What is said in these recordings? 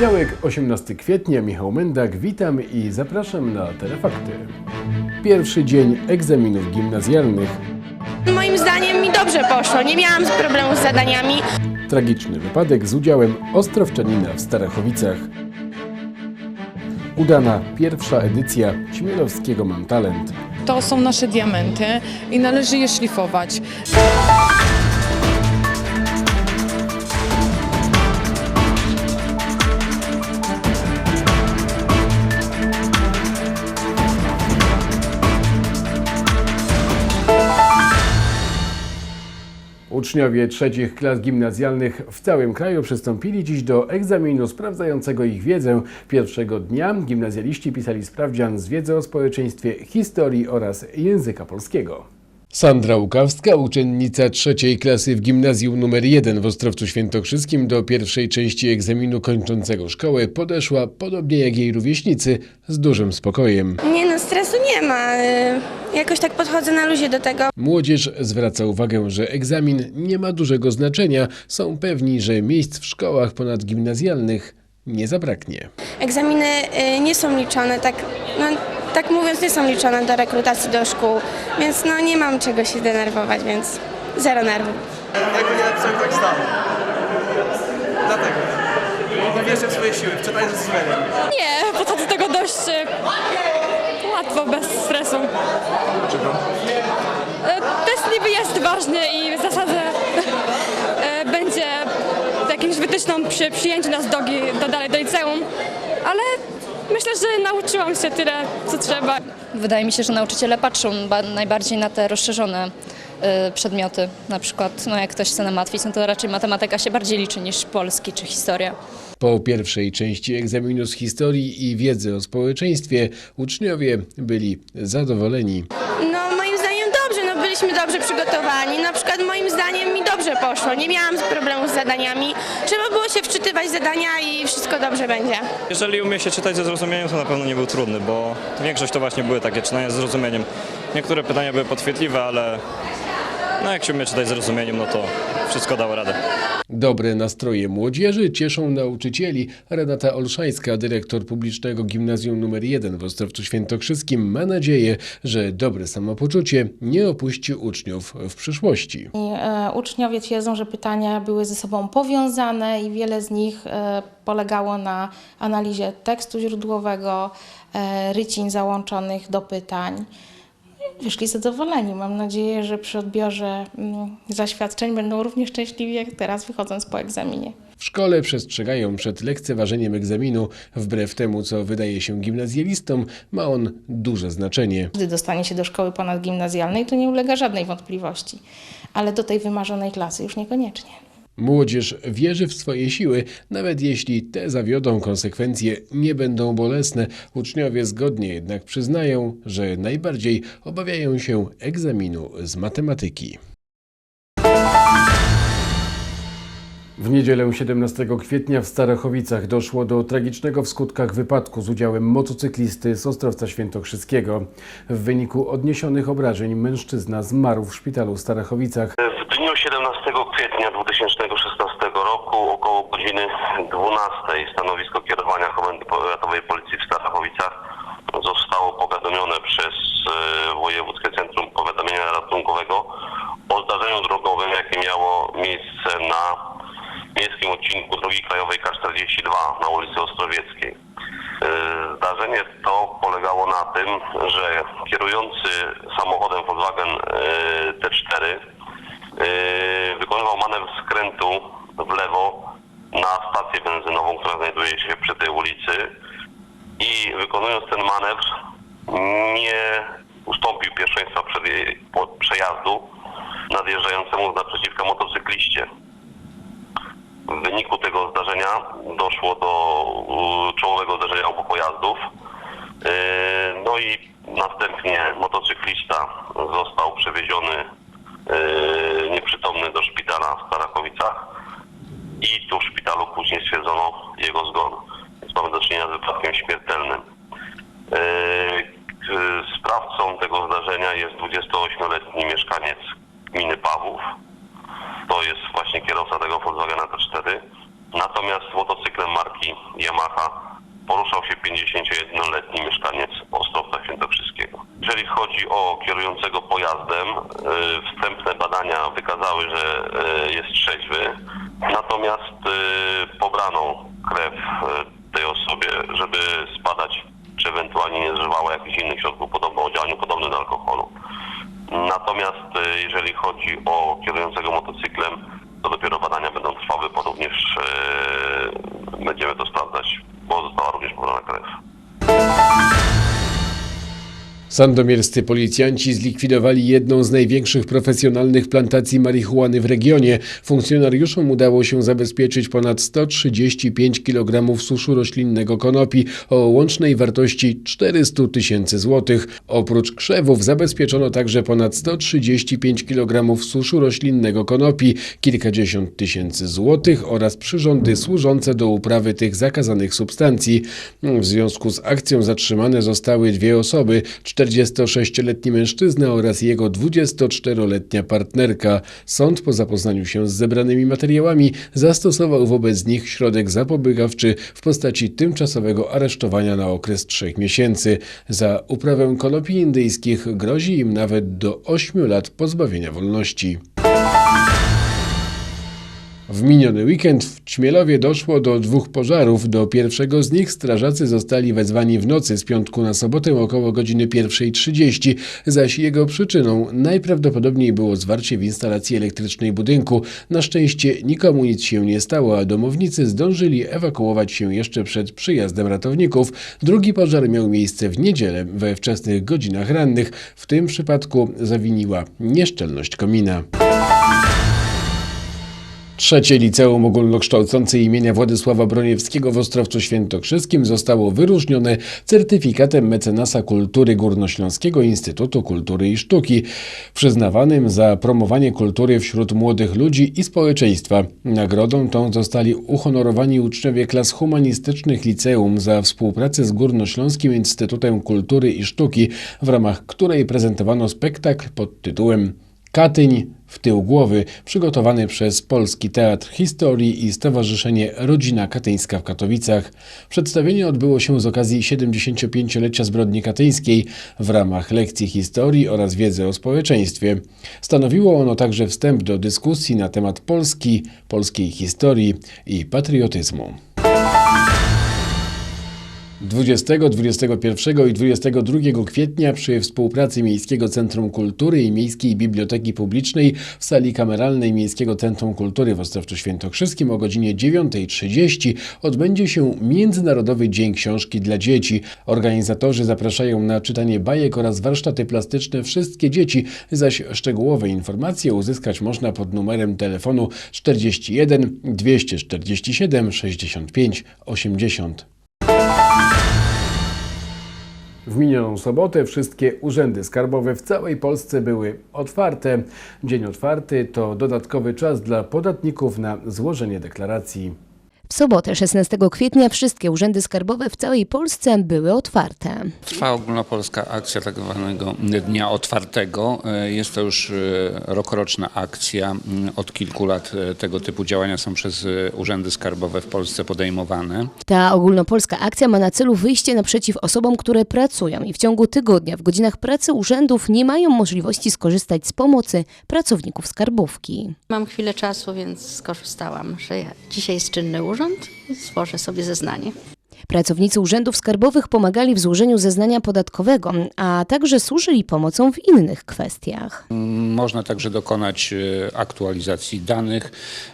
Poniedziałek, 18 kwietnia, Michał Mendak, witam i zapraszam na Telefakty. Pierwszy dzień egzaminów gimnazjalnych, Moim zdaniem mi dobrze poszło, nie miałam problemu z zadaniami. tragiczny wypadek z udziałem ostrowczanina w Starachowicach. Udana pierwsza edycja Ćmielowskiego Mam Talent. To są nasze diamenty i należy je szlifować. Uczniowie trzecich klas gimnazjalnych w całym kraju przystąpili dziś do egzaminu sprawdzającego ich wiedzę. Pierwszego dnia gimnazjaliści pisali sprawdzian z wiedzy o społeczeństwie, historii oraz języka polskiego. Sandra Łukawska, uczennica trzeciej klasy w gimnazjum nr 1 w Ostrowcu Świętokrzyskim do pierwszej części egzaminu kończącego szkołę podeszła, podobnie jak jej rówieśnicy, z dużym spokojem. Nie no, stresu nie ma. y, Jakoś tak podchodzę na luzie do tego. Młodzież zwraca uwagę, że egzamin nie ma dużego znaczenia. Są pewni, że miejsc w szkołach ponadgimnazjalnych nie zabraknie. Egzaminy y, nie są liczone, tak, no, tak mówiąc, nie są liczone do rekrutacji do szkół, więc no nie mam czego się denerwować, więc zero nerwów. Tego nie napisałem tak stało. Dlatego. Nie wierzę w swoje siły, wczoraj ze zrozumieniem. Nie, podchodzę do tego dość e, łatwo, bez stresu. Dlaczego? E, Test niby jest ważny i w zasadzie e, będzie jakimś wytyczną przy przyjęciu nas do, do dalej do liceum, ale myślę, że nauczyłam się tyle, co trzeba. Wydaje mi się, że nauczyciele patrzą ba- najbardziej na te rozszerzone y, przedmioty. Na przykład, no jak ktoś chce na matwic, no to raczej matematyka się bardziej liczy niż polski czy historia. Po pierwszej części egzaminu z historii i wiedzy o społeczeństwie uczniowie byli zadowoleni. Byliśmy dobrze przygotowani. Na przykład moim zdaniem mi dobrze poszło, nie miałam problemu z zadaniami. Trzeba było się wczytywać zadania i wszystko dobrze będzie. Jeżeli umie się czytać ze zrozumieniem, to na pewno nie był trudny, bo większość to właśnie były takie czytania ze zrozumieniem. Niektóre pytania były podchwytliwe, ale no jak się umie czytać ze zrozumieniem, no to wszystko dało radę. Dobre nastroje młodzieży cieszą nauczycieli. Renata Olszańska, dyrektor publicznego gimnazjum nr 1 w Ostrowcu Świętokrzyskim, ma nadzieję, że dobre samopoczucie nie opuści uczniów w przyszłości. I, e, Uczniowie twierdzą, że pytania były ze sobą powiązane i wiele z nich e, polegało na analizie tekstu źródłowego, e, rycin załączonych do pytań. Wyszli zadowoleni. Mam nadzieję, że przy odbiorze mm, zaświadczeń będą równie szczęśliwi jak teraz wychodząc po egzaminie. W szkole przestrzegają przed lekceważeniem egzaminu. Wbrew temu, co wydaje się gimnazjalistom, ma on duże znaczenie. Gdy dostanie się do szkoły ponadgimnazjalnej, to nie ulega żadnej wątpliwości, ale do tej wymarzonej klasy już niekoniecznie. Młodzież wierzy w swoje siły, nawet jeśli te zawiodą, konsekwencje nie będą bolesne. Uczniowie zgodnie jednak przyznają, że najbardziej obawiają się egzaminu z matematyki. W niedzielę 17 kwietnia w Starachowicach doszło do tragicznego w skutkach wypadku z udziałem motocyklisty z Ostrowca Świętokrzyskiego. W wyniku odniesionych obrażeń mężczyzna zmarł w szpitalu w Starachowicach. W dniu 17 kwietnia 2016 roku około godziny 12 stanowisko kierowania Komendy Powiatowej Policji w Starachowicach zostało powiadomione przez e, Wojewódzkie Centrum Powiadamiania Ratunkowego o zdarzeniu drogowym, jakie miało miejsce na miejskim odcinku drogi krajowej K42 na ulicy Ostrowieckiej. E, Zdarzenie to polegało na tym, że kierujący samochodem Volkswagen e, T4 Yy, wykonywał manewr skrętu w lewo na stację benzynową, która znajduje się przy tej ulicy i wykonując ten manewr nie ustąpił pierwszeństwa przed, przejazdu nadjeżdżającemu z naprzeciwka motocykliście. W wyniku tego zdarzenia doszło do czołowego uderzenia obu pojazdów. Yy, No i następnie motocyklista został przewieziony yy, Starakowicach i tu w szpitalu później stwierdzono jego zgon. Więc mamy do czynienia z wypadkiem śmiertelnym. Yy, Sprawcą tego zdarzenia jest 28-letni mieszkaniec gminy Pawłów. To jest właśnie kierowca tego Volkswagena T4. Natomiast motocyklem marki Yamaha poruszał się 51-letni mieszkaniec Ostrowca Świętokrzyskiego. Jeżeli chodzi o kierującego pojazdem, y, wstępne badania wykazały, że y, jest trzeźwy, natomiast y, pobrano krew tej osobie, żeby zbadać, czy ewentualnie nie zażywała jakichś innych środków o działaniu podobnym do alkoholu. Natomiast jeżeli chodzi o kierującego motocyklem, to dopiero badania będą trwały, bo również będziemy to sprawdzać, bo została również pobrana krew. Sandomierscy policjanci zlikwidowali jedną z największych profesjonalnych plantacji marihuany w regionie. Funkcjonariuszom udało się zabezpieczyć ponad 135 kg suszu roślinnego konopi o łącznej wartości 400 tysięcy złotych. Oprócz krzewów zabezpieczono także ponad 135 kg suszu roślinnego konopi, kilkadziesiąt tysięcy złotych oraz przyrządy służące do uprawy tych zakazanych substancji. W związku z akcją zatrzymane zostały dwie osoby, 46-letni mężczyzna oraz jego 24-letnia partnerka. Sąd po zapoznaniu się z zebranymi materiałami zastosował wobec nich środek zapobiegawczy w postaci tymczasowego aresztowania na okres trzech miesięcy. Za uprawę konopi indyjskich grozi im nawet do 8 lat pozbawienia wolności. W miniony weekend w Ćmielowie doszło do dwóch pożarów. Do pierwszego z nich strażacy zostali wezwani w nocy z piątku na sobotę około godziny 1.30, zaś jego przyczyną najprawdopodobniej było zwarcie w instalacji elektrycznej budynku. Na szczęście nikomu nic się nie stało, a domownicy zdążyli ewakuować się jeszcze przed przyjazdem ratowników. Drugi pożar miał miejsce w niedzielę we wczesnych godzinach rannych. W tym przypadku zawiniła nieszczelność komina. Trzecie liceum ogólnokształcące imienia Władysława Broniewskiego w Ostrowcu Świętokrzyskim zostało wyróżnione certyfikatem mecenasa kultury Górnośląskiego Instytutu Kultury i Sztuki, przyznawanym za promowanie kultury wśród młodych ludzi i społeczeństwa. Nagrodą tą zostali uhonorowani uczniowie klas humanistycznych liceum za współpracę z Górnośląskim Instytutem Kultury i Sztuki, w ramach której prezentowano spektakl pod tytułem Katyń w tył głowy, przygotowany przez Polski Teatr Historii i Stowarzyszenie Rodzina Katyńska w Katowicach. Przedstawienie odbyło się z okazji 75-lecia zbrodni katyńskiej w ramach lekcji historii oraz wiedzy o społeczeństwie. Stanowiło ono także wstęp do dyskusji na temat Polski, polskiej historii i patriotyzmu. 20, 21 i 22 kwietnia przy współpracy Miejskiego Centrum Kultury i Miejskiej Biblioteki Publicznej w sali kameralnej Miejskiego Centrum Kultury w Ostrowcu Świętokrzyskim o godzinie 9.30 odbędzie się Międzynarodowy Dzień Książki dla Dzieci. Organizatorzy zapraszają na czytanie bajek oraz warsztaty plastyczne wszystkie dzieci, zaś szczegółowe informacje uzyskać można pod numerem telefonu 41 247 65 80. W minioną sobotę wszystkie urzędy skarbowe w całej Polsce były otwarte. Dzień otwarty to dodatkowy czas dla podatników na złożenie deklaracji. W sobotę 16 kwietnia wszystkie urzędy skarbowe w całej Polsce były otwarte. Trwa ogólnopolska akcja tak zwanego Dnia Otwartego. E, Jest to już e, rokroczna akcja. Mm, Od kilku lat e, tego typu działania są przez urzędy skarbowe w Polsce podejmowane. Ta ogólnopolska akcja ma na celu wyjście naprzeciw osobom, które pracują i w ciągu tygodnia w godzinach pracy urzędów nie mają możliwości skorzystać z pomocy pracowników skarbówki. Mam chwilę czasu, więc skorzystałam, że ja, dzisiaj jest czynny urząd i złożę sobie zeznanie. Pracownicy urzędów skarbowych pomagali w złożeniu zeznania podatkowego, a także służyli pomocą w innych kwestiach. Można także dokonać e, aktualizacji danych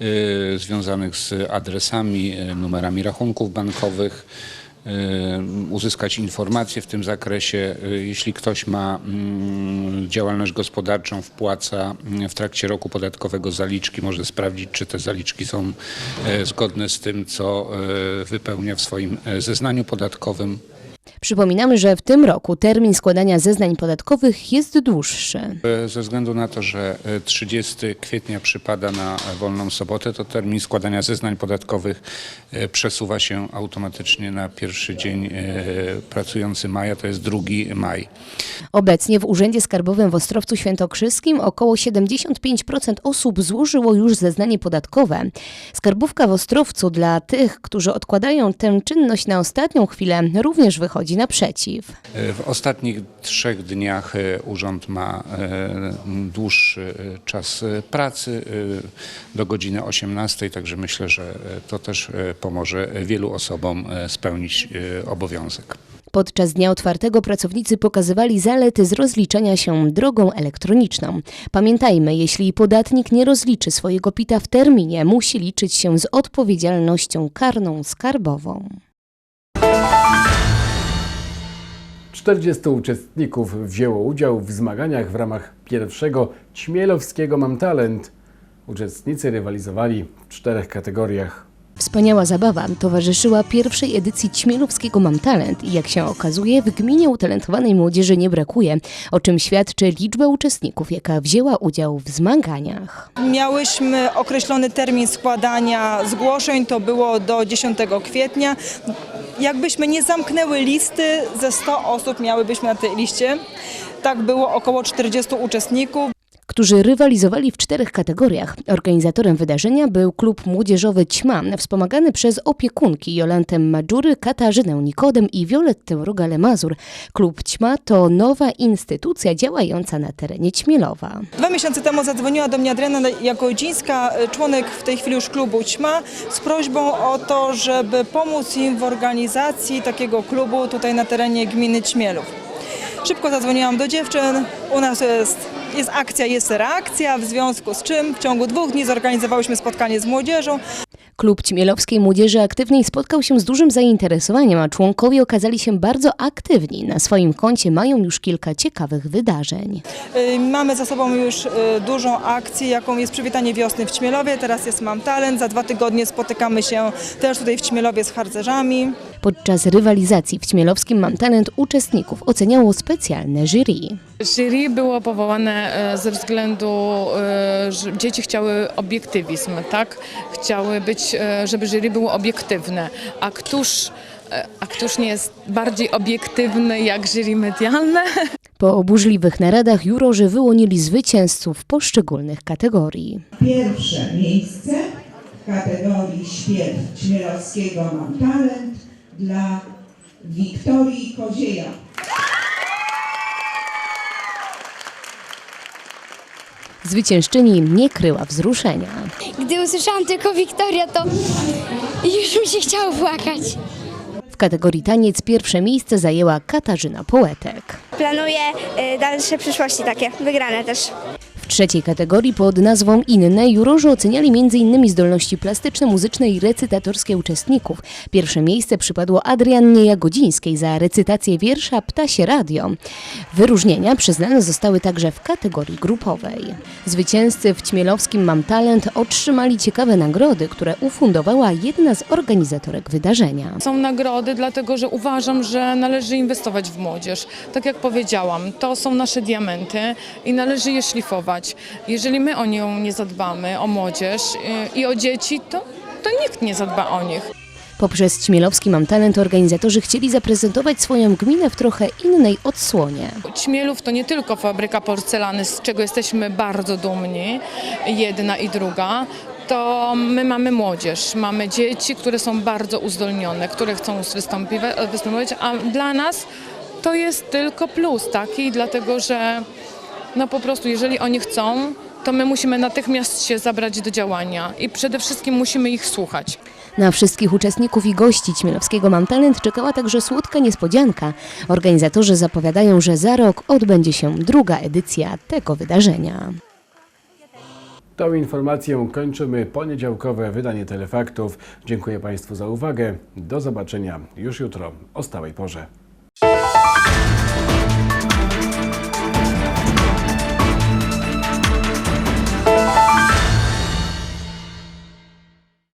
e, związanych z adresami, e, numerami rachunków bankowych. E, Uzyskać informacje w tym zakresie. E, Jeśli ktoś ma mm, działalność gospodarczą, wpłaca mm, w trakcie roku podatkowego zaliczki, może sprawdzić, czy te zaliczki są zgodne z tym, co wypełnia w swoim zeznaniu podatkowym. Przypominamy, że w tym roku termin składania zeznań podatkowych jest dłuższy. E, Ze względu na to, że e, 30 kwietnia przypada na e, wolną sobotę, to termin składania zeznań podatkowych e, przesuwa się automatycznie na pierwszy dzień e, pracujący maja, to jest 2 maj. Obecnie w Urzędzie Skarbowym w Ostrowcu Świętokrzyskim około 75% osób złożyło już zeznanie podatkowe. Skarbówka w Ostrowcu dla tych, którzy odkładają tę czynność na ostatnią chwilę, również wychodzi naprzeciw. E, W ostatnich trzech dniach e, urząd ma e, dłuższy e, czas pracy do godziny 18, także myślę, że to też pomoże wielu osobom spełnić obowiązek. Podczas dnia otwartego pracownicy pokazywali zalety z rozliczania się drogą elektroniczną. Pamiętajmy, jeśli podatnik nie rozliczy swojego PIT-a w terminie, musi liczyć się z odpowiedzialnością karną skarbową. 40 uczestników wzięło udział w zmaganiach w ramach pierwszego Ćmielowskiego Mam Talent. Uczestnicy rywalizowali w czterech kategoriach. Wspaniała zabawa towarzyszyła pierwszej edycji Ćmielowskiego Mam Talent i jak się okazuje, w gminie utalentowanej młodzieży nie brakuje, o czym świadczy liczba uczestników, jaka wzięła udział w zmaganiach. Miałyśmy określony termin składania zgłoszeń, to było do 10 kwietnia. Jakbyśmy nie zamknęły listy, ze 100 osób miałybyśmy na tej liście. Tak było około 40 uczestników. Którzy rywalizowali w czterech kategoriach. Organizatorem wydarzenia był klub młodzieżowy Ćma, wspomagany przez opiekunki Jolantę Madżury, Katarzynę Nikodem i Violettę Rogale-Mazur. Klub Ćma to nowa instytucja działająca na terenie Ćmielowa. Dwa miesiące temu zadzwoniła do mnie Adriana Jagodzińska, członek w tej chwili już klubu Ćma, z prośbą o to, żeby pomóc im w organizacji takiego klubu tutaj na terenie gminy Ćmielów. Szybko zadzwoniłam do dziewczyn. U nas jest, jest akcja, jest reakcja, w związku z czym w ciągu dwóch dni zorganizowałyśmy spotkanie z młodzieżą. Klub Ćmielowskiej Młodzieży Aktywnej spotkał się z dużym zainteresowaniem, a członkowie okazali się bardzo aktywni. Na swoim koncie mają już kilka ciekawych wydarzeń. Y, Mamy za sobą już y, dużą akcję, jaką jest przywitanie wiosny w Ćmielowie. Teraz jest Mam Talent. Za dwa tygodnie spotykamy się też tutaj w Ćmielowie z harcerzami. Podczas rywalizacji w Ćmielowskim Mam Talent uczestników oceniało specjalne jury. Jury było powołane e, ze względu, e, że dzieci chciały obiektywizm, tak? Chciały być, e, żeby jury było obiektywne. A któż, e, a któż nie jest bardziej obiektywny jak jury medialne? Po oburzliwych naradach jurorzy wyłonili zwycięzców poszczególnych kategorii. Pierwsze miejsce w kategorii śpiew Ćmielowskiego Mam Talent dla Wiktorii Kozieja. Zwyciężczyni nie kryła wzruszenia. Gdy usłyszałam tylko Wiktoria, to już mi się chciało płakać. W kategorii taniec pierwsze miejsce zajęła Katarzyna Poetek. Planuję dalsze przyszłości takie, wygrane też. Trzeciej kategorii pod nazwą Inne jurorzy oceniali m.in. zdolności plastyczne, muzyczne i recytatorskie uczestników. Pierwsze miejsce przypadło Adriannie Jagodzińskiej za recytację wiersza Ptasie Radio. Wyróżnienia przyznane zostały także w kategorii grupowej. Zwycięzcy w Ćmielowskim Mam Talent otrzymali ciekawe nagrody, które ufundowała jedna z organizatorek wydarzenia. Są nagrody, dlatego że uważam, że należy inwestować w młodzież. Tak jak powiedziałam, to są nasze diamenty i należy je szlifować. Jeżeli my o nią nie zadbamy, o młodzież y, i o dzieci, to, to nikt nie zadba o nich. Poprzez Ćmielowski Mam Talent organizatorzy chcieli zaprezentować swoją gminę w trochę innej odsłonie. Ćmielów to nie tylko fabryka porcelany, z czego jesteśmy bardzo dumni, jedna i druga. To my mamy młodzież, mamy dzieci, które są bardzo uzdolnione, które chcą występować, a dla nas to jest tylko plus taki, dlatego że no po prostu jeżeli oni chcą, to my musimy natychmiast się zabrać do działania i przede wszystkim musimy ich słuchać. Na wszystkich uczestników i gości Ćmielowskiego Mam Talent czekała także słodka niespodzianka. Organizatorzy zapowiadają, że za rok odbędzie się druga edycja tego wydarzenia. Tą informacją kończymy poniedziałkowe wydanie Telefaktów. Dziękuję Państwu za uwagę. Do zobaczenia już jutro o stałej porze.